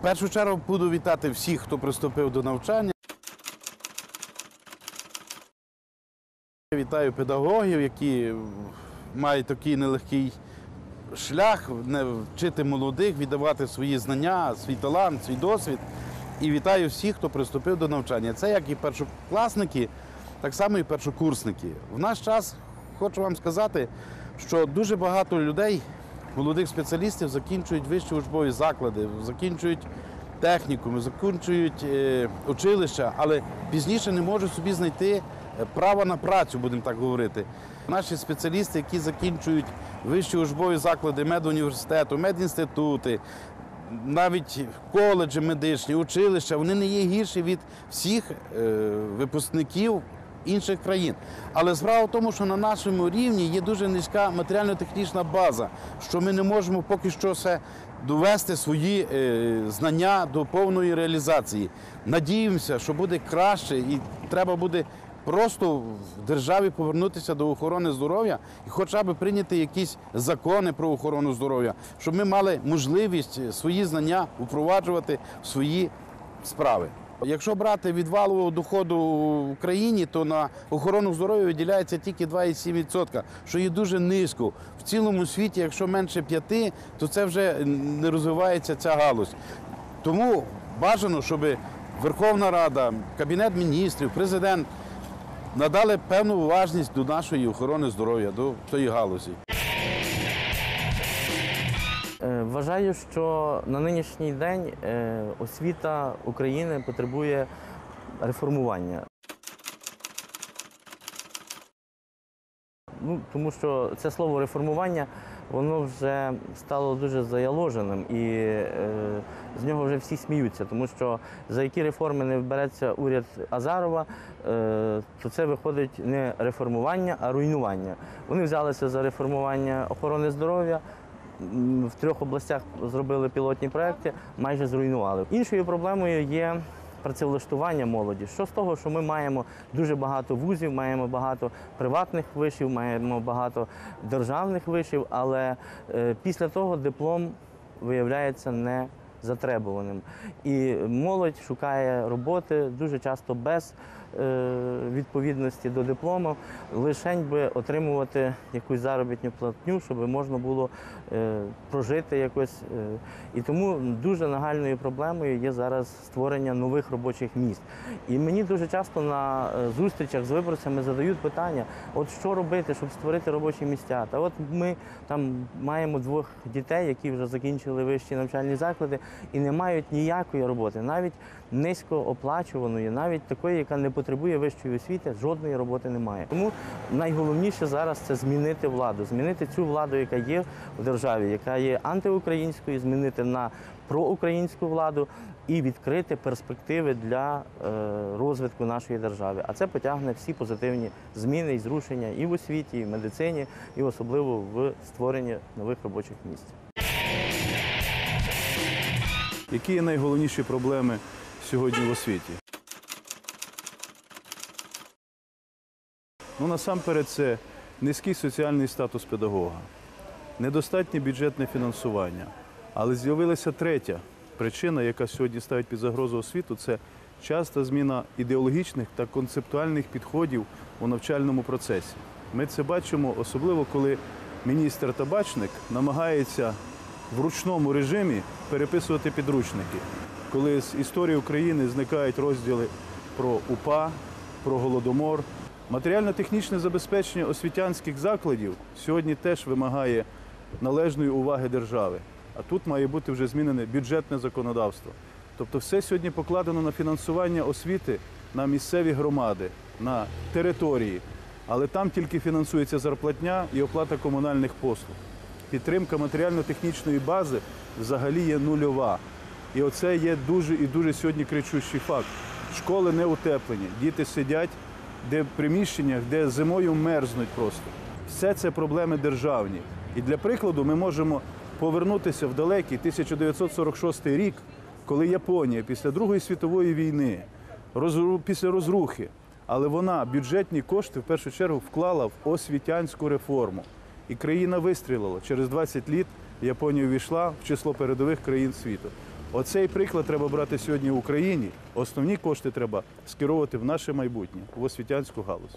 Першу чергу буду вітати всіх, хто приступив до навчання. Вітаю педагогів, які мають такий нелегкий шлях не вчити молодих, віддавати свої знання, свій талант, свій досвід. І вітаю всіх, хто приступив до навчання. Це як і першокласники, так само і першокурсники. В наш час хочу вам сказати, що дуже багато людей, молодих спеціалістів, закінчують вищі учбові заклади, закінчують технікуми, закінчують е, училища, але пізніше не можуть собі знайти е, право на працю, будемо так говорити. Наші спеціалісти, які закінчують вищі учбові заклади медуніверситету, медінститути, навіть коледжі медичні, училища, вони не є гірші від всіх е, випускників інших країн. Але справа в тому, що на нашому рівні є дуже низька матеріально-технічна база, що ми не можемо поки що все довести свої е, знання до повної реалізації. Надіємося, що буде краще, і треба буде просто в державі повернутися до охорони здоров'я і хоча б прийняти якісь закони про охорону здоров'я, щоб ми мали можливість свої знання впроваджувати в свої справи. Якщо брати від валового доходу в Україні, то на охорону здоров'я виділяється тільки 2,7%, що є дуже низько. В цілому світі, якщо менше 5%, то це вже не розвивається ця галузь. Тому бажано, щоб Верховна Рада, Кабінет міністрів, президент надали певну уважність до нашої охорони здоров'я, до тої галузі. Е, Вважаю, що на нинішній день е, освіта України потребує реформування. Ну, тому що це слово реформування воно вже стало дуже заяложеним і е, з нього вже всі сміються, тому що за які реформи не береться уряд Азарова, е, то це виходить не реформування, а руйнування. Вони взялися за реформування охорони здоров'я, в трьох областях зробили пілотні проекти, майже зруйнували. Іншою проблемою є працевлаштування молоді. Що з того, що ми маємо дуже багато вузів, маємо багато приватних вишів, маємо багато державних вишів, але е, після того диплом виявляється не затребуваним. І молодь шукає роботи дуже часто без е, відповідності до диплому, лишень би отримувати якусь заробітну платню, щоб можна було е, прожити якось. Е. І тому дуже нагальною проблемою є зараз створення нових робочих місць. І мені дуже часто на зустрічах з виборцями задають питання: от що робити, щоб створити робочі місця? Та от ми там маємо двох дітей, які вже закінчили вищі навчальні заклади і не мають ніякої роботи, навіть низькооплачуваної, навіть такої, яка не потребує вищої освіти, жодної роботи немає. Тому найголовніше зараз це змінити владу, змінити цю владу, яка є в державі, яка є антиукраїнською, змінити на проукраїнську владу і відкрити перспективи для е, розвитку нашої держави. А це потягне всі позитивні зміни і зрушення і в освіті, і в медицині, і особливо в створенні нових робочих місць. Які є найголовніші проблеми сьогодні в освіті? Ну, насамперед, це низький соціальний статус педагога, недостатнє бюджетне фінансування. Але з'явилася третя причина, яка сьогодні ставить під загрозу освіту, це часта зміна ідеологічних та концептуальних підходів у навчальному процесі. Ми це бачимо, особливо коли міністр Табачник намагається в ручному режимі переписувати підручники, коли з історії України зникають розділи про УПА, про голодомор. Матеріально-технічне забезпечення освітянських закладів сьогодні теж вимагає належної уваги держави. А тут має бути вже змінене бюджетне законодавство. Тобто, все сьогодні покладено на фінансування освіти на місцеві громади, на території, але там тільки фінансується зарплатня і оплата комунальних послуг. Підтримка матеріально-технічної бази взагалі є нульова. І оце є дуже і дуже сьогодні кричущий факт. Школи не утеплені, діти сидять де в приміщеннях, де зимою мерзнуть просто. Все це проблеми державні. І для прикладу ми можемо повернутися в далекий 1946 рік, коли Японія після Другої світової війни розру- після розрухи. Але вона бюджетні кошти в першу чергу вклала в освітянську реформу. І країна вистрілила. Через 20 літ Японія увійшла в число передових країн світу. Оцей приклад треба брати сьогодні в Україні. Основні кошти треба скеровувати в наше майбутнє, в освітянську галузь.